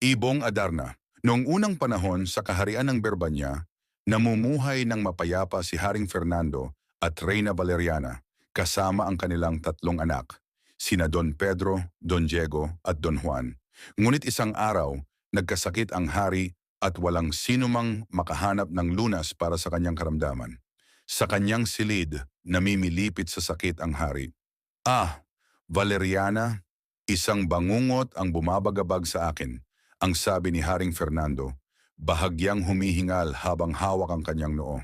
Ibong Adarna, noong unang panahon sa kaharian ng Berbanya, namumuhay ng mapayapa si Haring Fernando at Reyna Valeriana kasama ang kanilang tatlong anak, sina Don Pedro, Don Diego at Don Juan. Ngunit isang araw, nagkasakit ang hari at walang sinumang makahanap ng lunas para sa kanyang karamdaman. Sa kanyang silid, namimilipit sa sakit ang hari. Ah, Valeriana, isang bangungot ang bumabagabag sa akin, ang sabi ni Haring Fernando, bahagyang humihingal habang hawak ang kanyang noo.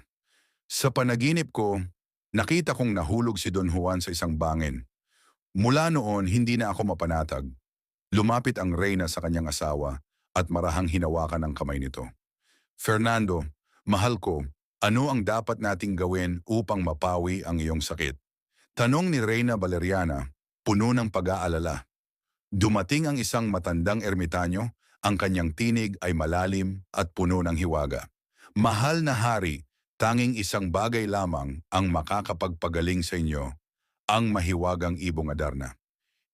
Sa panaginip ko, nakita kong nahulog si Don Juan sa isang bangin. Mula noon, hindi na ako mapanatag. Lumapit ang reyna sa kanyang asawa at marahang hinawakan ang kamay nito. Fernando, mahal ko, ano ang dapat nating gawin upang mapawi ang iyong sakit? Tanong ni Reyna Valeriana, puno ng pag-aalala. Dumating ang isang matandang ermitanyo, ang kanyang tinig ay malalim at puno ng hiwaga. Mahal na hari, tanging isang bagay lamang ang makakapagpagaling sa inyo, ang mahiwagang ibong Adarna.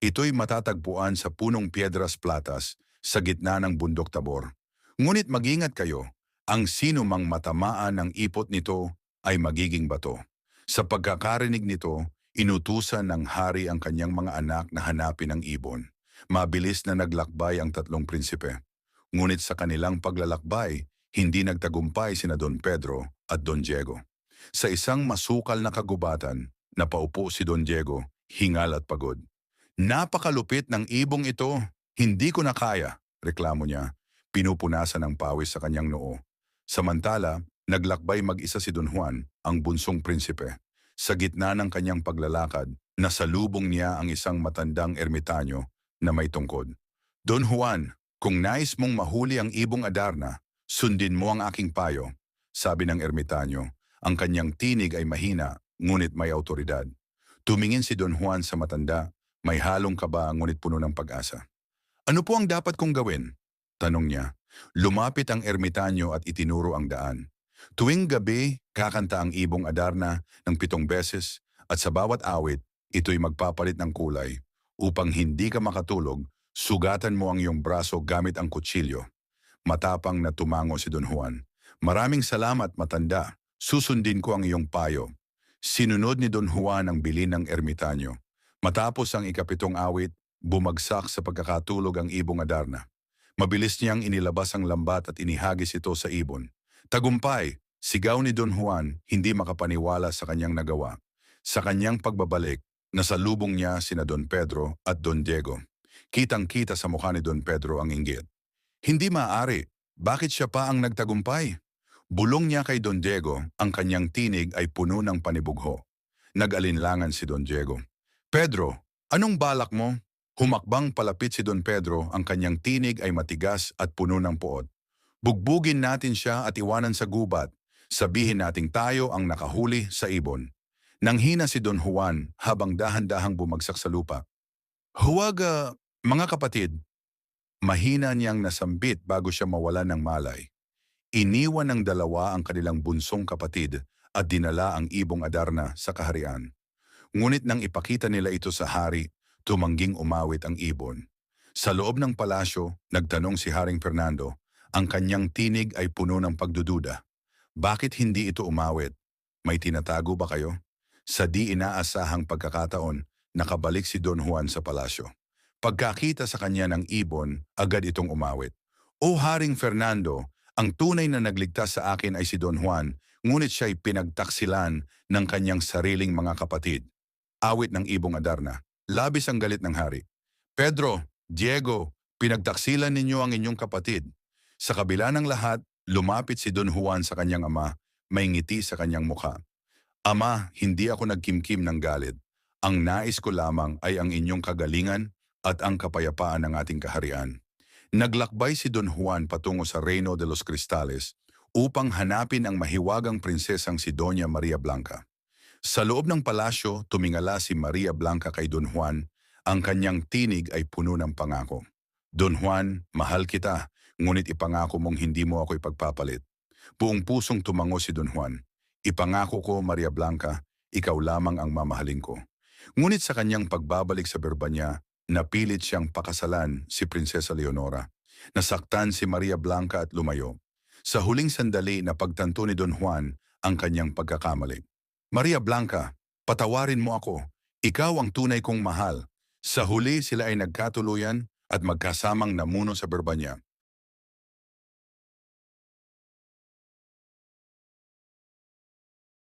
Ito'y matatagpuan sa punong Piedras Platas sa gitna ng bundok Tabor. Ngunit magingat kayo, ang sino mang matamaan ng ipot nito ay magiging bato. Sa pagkakarinig nito, inutusan ng hari ang kanyang mga anak na hanapin ang ibon. Mabilis na naglakbay ang tatlong prinsipe. Ngunit sa kanilang paglalakbay, hindi nagtagumpay sina Don Pedro at Don Diego. Sa isang masukal na kagubatan, napaupo si Don Diego, hingal at pagod. Napakalupit ng ibong ito, hindi ko na kaya, reklamo niya. Pinupunasan ng pawis sa kanyang noo. Samantala, naglakbay mag-isa si Don Juan, ang bunsong prinsipe. Sa gitna ng kanyang paglalakad, nasalubong niya ang isang matandang ermitanyo na may tungkod. Don Juan, kung nais mong mahuli ang ibong Adarna, sundin mo ang aking payo, sabi ng ermitanyo. Ang kanyang tinig ay mahina, ngunit may autoridad. Tumingin si Don Juan sa matanda, may halong kaba ngunit puno ng pag-asa. Ano po ang dapat kong gawin? Tanong niya. Lumapit ang ermitanyo at itinuro ang daan. Tuwing gabi, kakanta ang ibong Adarna ng pitong beses at sa bawat awit, ito'y magpapalit ng kulay. Upang hindi ka makatulog, sugatan mo ang iyong braso gamit ang kutsilyo. Matapang na tumango si Don Juan. Maraming salamat matanda, susundin ko ang iyong payo. Sinunod ni Don Juan ang bilin ng ermitanyo. Matapos ang ikapitong awit, bumagsak sa pagkakatulog ang ibong Adarna. Mabilis niyang inilabas ang lambat at inihagis ito sa ibon. Tagumpay, sigaw ni Don Juan, hindi makapaniwala sa kanyang nagawa. Sa kanyang pagbabalik, nasalubong niya sina Don Pedro at Don Diego. Kitang-kita sa mukha ni Don Pedro ang inggit. Hindi maaari, bakit siya pa ang nagtagumpay? Bulong niya kay Don Diego, ang kanyang tinig ay puno ng panibugho. Nag-alinlangan si Don Diego. Pedro, anong balak mo? Humakbang palapit si Don Pedro, ang kanyang tinig ay matigas at puno ng puot. Bugbugin natin siya at iwanan sa gubat. Sabihin nating tayo ang nakahuli sa ibon. Nanghina si Don Juan habang dahan-dahang bumagsak sa lupa. Huwag, ah, mga kapatid. Mahina niyang nasambit bago siya mawala ng malay. Iniwan ng dalawa ang kanilang bunsong kapatid at dinala ang ibong Adarna sa kaharian. Ngunit nang ipakita nila ito sa hari, tumangging umawit ang ibon. Sa loob ng palasyo, nagtanong si Haring Fernando, ang kanyang tinig ay puno ng pagdududa. Bakit hindi ito umawit? May tinatago ba kayo? Sa di inaasahang pagkakataon, nakabalik si Don Juan sa palasyo. Pagkakita sa kanya ng ibon, agad itong umawit. O Haring Fernando, ang tunay na nagligtas sa akin ay si Don Juan, ngunit siya'y pinagtaksilan ng kanyang sariling mga kapatid. Awit ng ibong Adarna. Labis ang galit ng hari. Pedro, Diego, pinagtaksilan ninyo ang inyong kapatid. Sa kabila ng lahat, lumapit si Don Juan sa kanyang ama, may ngiti sa kanyang mukha. Ama, hindi ako nagkimkim ng galit. Ang nais ko lamang ay ang inyong kagalingan at ang kapayapaan ng ating kaharian. Naglakbay si Don Juan patungo sa Reino de los Cristales upang hanapin ang mahiwagang prinsesang si Doña Maria Blanca. Sa loob ng palasyo, tumingala si Maria Blanca kay Don Juan. Ang kanyang tinig ay puno ng pangako. Don Juan, mahal kita, ngunit ipangako mong hindi mo ako ipagpapalit. Buong pusong tumango si Don Juan. Ipangako ko, Maria Blanca, ikaw lamang ang mamahalin ko. Ngunit sa kanyang pagbabalik sa Berbanya, napilit siyang pakasalan si Prinsesa Leonora. Nasaktan si Maria Blanca at lumayo. Sa huling sandali na pagtanto ni Don Juan ang kanyang pagkakamali. Maria Blanca, patawarin mo ako. Ikaw ang tunay kong mahal. Sa huli sila ay nagkatuluyan at magkasamang namuno sa Berbanya.